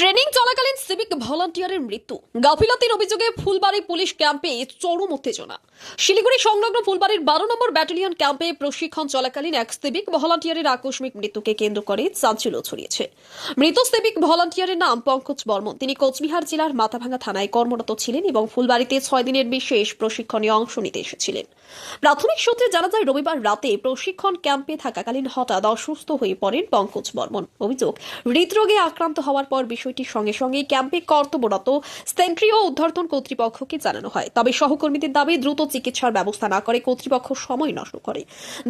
Training চলাকালীন civic ভলান্টিয়ারের মৃত্যু। গাফিলতির অভিযোগে ফুলবাড়ি পুলিশ ক্যাম্পে চরম উত্তেজনা। শিলিগুড়ি সংলগ্ন ফুলবাড়ির বারো নম্বর ব্যাটালিয়ন ক্যাম্পে প্রশিক্ষণ চলাকালীন এক সিভিক ভলান্টিয়ারের আকস্মিক মৃত্যুকে কেন্দ্র করে চাঞ্চল্য ছড়িয়েছে। মৃত সিভিক ভলান্টিয়ারের নাম পঙ্কজ বর্মন। তিনি কোচবিহার জেলার মাথাভাঙ্গা থানায় কর্মরত ছিলেন এবং ফুলবাড়িতে ছয় দিনের বিশেষ প্রশিক্ষণে অংশ নিতে এসেছিলেন। প্রাথমিক সূত্রে জানা যায়, রবিবার রাতে প্রশিক্ষণ ক্যাম্পে থাকাকালীন হঠাৎ অসুস্থ হয়ে পড়েন পঙ্কজ বর্মন। অভিযোগ, হৃদরোগে আক্রান্ত হওয়ার পর বিষয়টির সঙ্গে সঙ্গে ক্যাম্পে কর্তব্যরত সেন্ট্রি ও উদ্ধারতন কর্তৃপক্ষকে জানানো হয়। তবে সহকর্মীদের দাবি, দ্রুত চিকিৎসার ব্যবস্থা না করে কর্তৃপক্ষ সময় নষ্ট করে।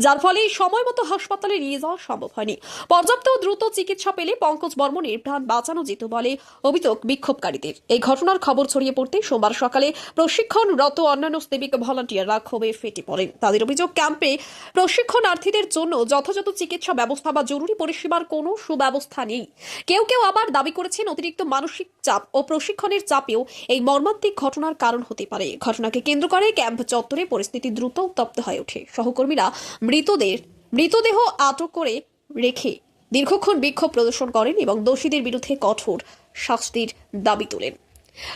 যার ফলে সময় মতো হাসপাতালে নিয়ে যাওয়া সম্ভব হয়নি। পর্যাপ্ত দ্রুত চিকিৎসা পেলে পঙ্কজ বর্মনের প্রাণ বাঁচানো যেত বলে অভিযোগ বিক্ষোভকারীদের। এই ঘটনার খবর ছড়িয়ে পড়তে সোমবার সকালে প্রশিক্ষণরত অন্যান্য সিভিক ভলান্টিয়াররা ক্ষোভে ফেটে পড়েন। তাদের অভিযোগ, ক্যাম্পে প্রশিক্ষণার্থীদের জন্য যথাযথ চিকিৎসা ব্যবস্থা বা জরুরি পরিষেবার কোনো সুব্যবস্থা নেই। কেউ কেউ আবার দাবি করেছেন অতিরিক্ত মানসিক চাপ ও প্রশিক্ষণের চাপেও এই মর্মান্তিক ঘটনার কারণ হতে পারে। ঘটনাকে কেন্দ্র করে ক্যাম্প চত্বরে পরিস্থিতি দ্রুত উত্তপ্ত হয়ে ওঠে। সহকর্মীরা মৃতদের, মৃতদেহ আটক করে রেখে দীর্ঘক্ষণ বিক্ষোভ প্রদর্শন করেন এবং দোষীদের বিরুদ্ধে কঠোর শাস্তির দাবি তোলেন।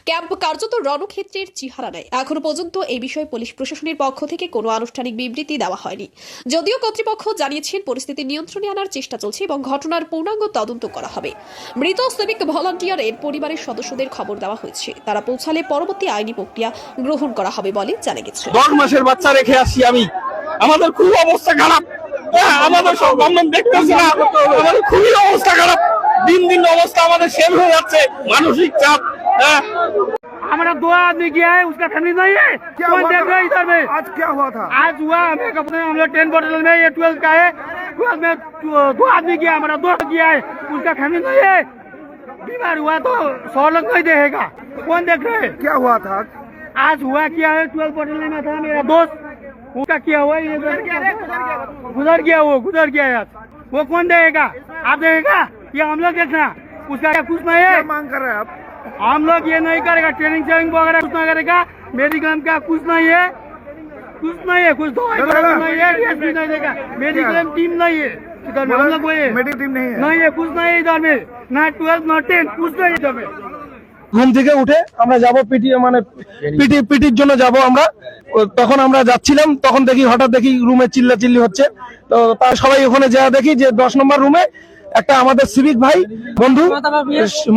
ক্যাম্প কার্যত রণক্ষেত্রের চেহারা নেয়। এখনও পর্যন্ত এই বিষয়ে পুলিশ প্রশাসনের পক্ষ থেকে কোনো আনুষ্ঠানিক বিবৃতি দেওয়া হয়নি। যদিও কর্তৃপক্ষ জানিয়েছেন পরিস্থিতি নিয়ন্ত্রণে আনার চেষ্টা চলছে এবং ঘটনার পূর্ণাঙ্গ তদন্ত করা হবে। মৃত সিভিক ভলান্টিয়ারের পরিবারের সদস্যদের খবর দেওয়া হয়েছে। তারা পৌঁছালে পরবর্তী আইনি প্রক্রিয়া গ্রহণ করা হবে বলে জানা গেছে। দশ মাসের বাচ্চা রেখে আসছি আমি। আমাদের খুব অবস্থা খারাপ। হ্যাঁ, আমাদের সব আমরা দেখতেছি না। আমাদের খুবই অবস্থা খারাপ। দিন দিন অবস্থা আমাদের শেষ হয়ে যাচ্ছে। মানসিক চাপ हमारा दो आदमी गया है उसका फैमिली नहीं है। क्या कौन हुआ देख? रहा इधर में? आज क्या हुआ था? आज हुआ हमें कपड़े हम लोग टेन बॉटल में ये ट्वेल्व का है। ट्वेल्व में दो- आदमी गया हमारा दोस्त गया है उसका फैमिली नहीं है। बीमार हुआ तो सौ लोग नहीं देगा कौन देख रहे क्या हुआ था? आज हुआ क्या है? ट्वेल्व बॉटल में था मेरा दोस्त। उसका क्या हुआ? ये गुजर गया वो गुजर गया यार। वो कौन देगा आप देगा ये हम लोग देखना। उसका कुछ नहीं है। मांग कर रहे हैं आप? हम लोग ये नहीं करेगा ट्रेनिंग ट्रेनिंग वगैरह कुछ नहीं करेगा मेडिक्लेम का कुछ नहीं है कुछ नहीं है कुछ दवाई चलेगा? वगैरह नहीं है DSP नहीं देगा मेडिक्लेम टीम नहीं है इधर में हम लोग वो है मेडिकल टीम नहीं है नहीं है कुछ नहीं है इधर में ना ट्वेल्थ ना टेन कुछ नहीं है इधर में ঘুম থেকে উঠে আমরা যাব পিটি মানে পিটি পিটির জন্য যাব আমরা ও, তখন আমরা যাচ্ছিলাম তখন দেখি হঠাৎ দেখি রুমে চিল্লা চিল্লি হচ্ছে তো তার সবাই ওখানে যা দেখি যে দশ নম্বর রুমে একটা আমাদের সিভিক ভাই, বন্ধু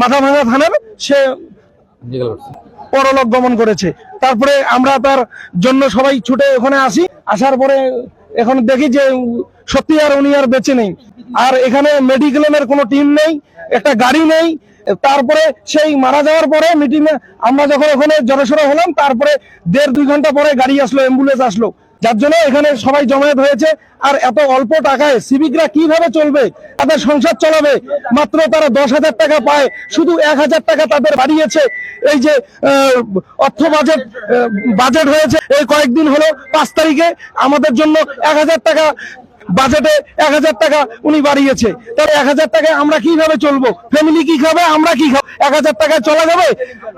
মাথা ভাঙা থানার, সে পরলোক গমন করেছে। তারপরে আমরা তার জন্য সবাই ছুটে ওখানে আসি। আসার পরে এখন দেখি যে সত্যি আর উনি আর বেঁচে নেই। আর এখানে মেডিক্লেমের কোনো টিম নেই, একটা গাড়ি নেই। তারপরে সেই মারা যাওয়ার পরে মিটিং আমরা যখন ওখানে জড়সড় হলাম, তারপরে দেড় দুই ঘণ্টা পরে গাড়ি আসলো অ্যাম্বুলেন্স আসলো। যার জন্য এখানে সবাই জমায়েত হয়েছে। আর এত অল্প টাকায় সিভিকরা কীভাবে চলবে? তাদের সংসার চলাবে। মাত্র তারা দশ হাজার টাকা পায়। শুধু এক হাজার টাকা তাদের বাড়িয়েছে। এই যে অর্থ বাজেট বাজেট হয়েছে। এই কয়েকদিন হলো পাঁচ তারিখে। আমাদের জন্য এক হাজার টাকা বাজেটে এক হাজার টাকা উনি বাড়িয়েছে। তাহলে এক হাজার টাকায় আমরা কীভাবে চলবো? ফ্যামিলি কি খাবে, আমরা কি খাব? এক হাজার টাকায় চলা যাবে?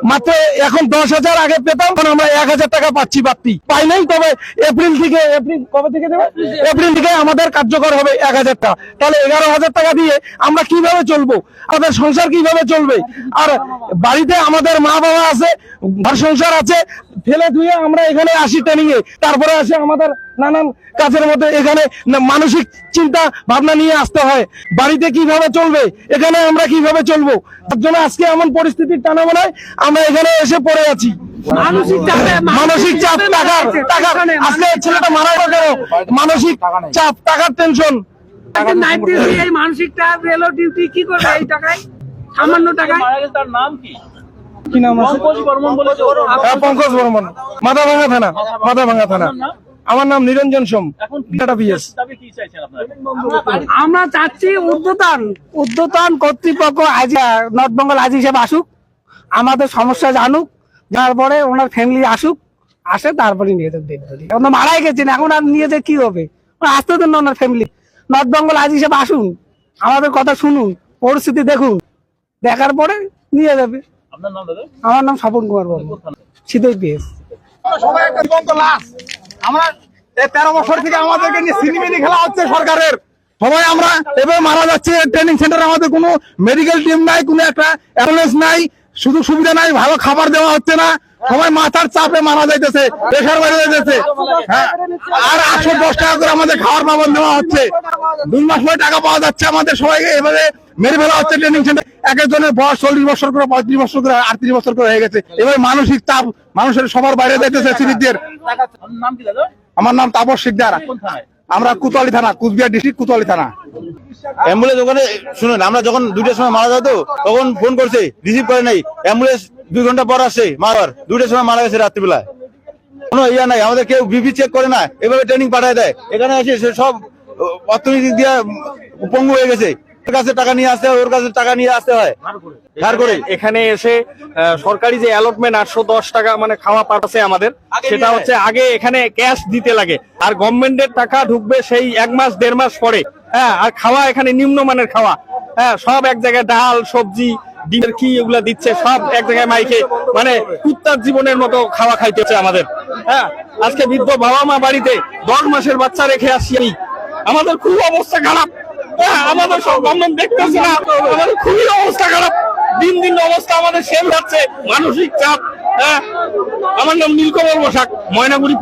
মাত্র এখন দশ হাজার আগে পেতাম আমরা এক হাজার টাকা পাচ্ছি বাড়তি। পাই নাই তবে এপ্রিল থেকে, এপ্রিল কবে থেকে দেবে? এপ্রিল থেকে আমাদের কার্যকর হবে এক হাজার টাকা। তাহলে এগারো হাজার টাকা দিয়ে আমরা কীভাবে চলবো? আমাদের সংসার কীভাবে চলবে? আর বাড়িতে আমাদের মা বাবা আছে, ঘর সংসার আছে, ফেলে ধুয়ে আমরা এখানে আসি ট্রেনিং এ। তারপরে আসে আমাদের নানান কাজের মধ্যে এখানে মানসিক চিন্তা ভাবনা নিয়ে আসতে হয়। বাড়িতে কীভাবে চলবে? এখানে আমরা কীভাবে চলবো? তার জন্য আজকে এমন পরিস্থিতির টানা বানায় আমরা এখানে এসে পড়ে আছি। মানসিক চাপ টাকার টাকার। আজকে এই ছেলেটা মারা গেল মানসিক চাপ টাকার টেনশন এই মানসিক চাপ রেলো ডিউটি কি করবে এই টাকায়? সামান্য টাকায়? তার নাম কি? কি নাম আছে? পঙ্কজ বর্মন হ্যাঁ, পঙ্কজ বর্মন। মাথা ভাঙা থানা। মাথা ভাঙা থানা আমার নাম নিরঞ্জন সোম। এখন টাটা পিএস দাবি কি চাইছেন আপনারা? আমরা চাচ্ছি উদ্যতন উদ্যতন কর্তৃপক্ষ আজ নর্থ বেঙ্গল আজ হিসেবে আসুক আমাদের সমস্যা জানুক জানার পরে ওনার ফ্যামিলি আসুক আসে তারপরে নিয়ে যাবে এখন মারাই গেছেন এখন আর নিয়ে যে কি হবে? ওরা আসতে দেন না ওনার ফ্যামিলি নর্থ বেঙ্গল আজ হিসেবে আসুন আমাদের কথা শুনুন পরিস্থিতি দেখুন দেখার পরে নিয়ে যাবে। আপনার নাম দাদা? আমার নাম স্বপন কুমার বর্মন। শীতই পিএস সবাই একটা লাশ। আমরা তেরো বছর থেকে আমাদেরকে নিয়ে সিনেমিনি খেলা হচ্ছে সরকারের। সবাই আমরা এভাবে মারা যাচ্ছে ট্রেনিং সেন্টার আমাদের কোনো মেডিকেল টিম নাই, কোনো একটা অ্যাম্বুলেন্স নাই। শুধু সুবিধা নাই ভালো খাবার দেওয়া হচ্ছে না। সবাই মাথার চাপে মারা যাইতেছে প্রেশার বেড়ে যাইতেছে। হ্যাঁ আর আটশো দশ টাকা করে আমাদের খাওয়ার পাবন দেওয়া হচ্ছে। দুই মাস পরে টাকা পাওয়া যাচ্ছে আমাদের সবাইকে এভাবে মেরে ফেলা হচ্ছে ট্রেনিং সেন্টার এক একজনের বয়স চল্লিশ বছর করে পঁয়ত্রিশ বছর করে আটত্রিশ বছর করে হয়ে গেছে। এবার মানসিক চাপ মানুষের সবার বাইরে যাইতেছে সিভিকদের আমার নাম তাপস শিকদার। আমরা কুতোয়ালি থানা কুচবিহার ডিস্ট্রিক্ট কুতোয়ালি থানা। অ্যাম্বুলেন্স ওখানে শুনুন আমরা যখন দুইটার সময় মারা যেত তখন ফোন করছে রিসিভ করে নাই। অ্যাম্বুলেন্স দুই ঘণ্টা পর আসছে মারার। দুইটার সময় মারা গেছে রাত্রিবেলায়। কোনো ইয়া নাই আমাদের কেউ বিপি চেক করে না এভাবে ট্রেনিং পাঠায় দেয়। এখানে এসে সে সব আহ, অর্থনৈতিক দিয়ে পঙ্গু হয়ে গেছে। কাছে টাকা নিয়ে আসতে হয় ওর কাছে টাকা নিয়ে আসতে হয়। ধার করে। এখানে এসে সরকারি যে অ্যালটমেন্ট আটশো দশ টাকা মানে খাওয়া পাঠাচ্ছে আমাদের সেটা হচ্ছে আগে এখানে ক্যাশ দিতে লাগে। আর গভর্নমেন্টের টাকা ঢুকবে সেই এক মাস দেড় মাস পরে। হ্যাঁ আর খাওয়া এখানে নিম্নমানের খাওয়া। হ্যাঁ সব এক জায়গায় ডাল সবজি ডিমের কি এগুলা দিচ্ছে সব এক জায়গায় মাইকে মানে কুত্তার জীবনের মতো খাওয়া খাইতে হচ্ছে আমাদের। হ্যাঁ আজকে বৃদ্ধ বাবা মা বাড়িতে দশ মাসের বাচ্চা রেখে আসি আমি। আমাদের খুব অবস্থা খারাপ। হ্যাঁ, আমাদের সব গভর্নমেন্ট দেখতেছে না। আমাদের খুবই অবস্থা খারাপ। দিন দিন অবস্থা আমাদের সেম যাচ্ছে মানসিক চাপ। হ্যাঁ আমার নাম নীলকমল বসাক ময়নাগুড়ি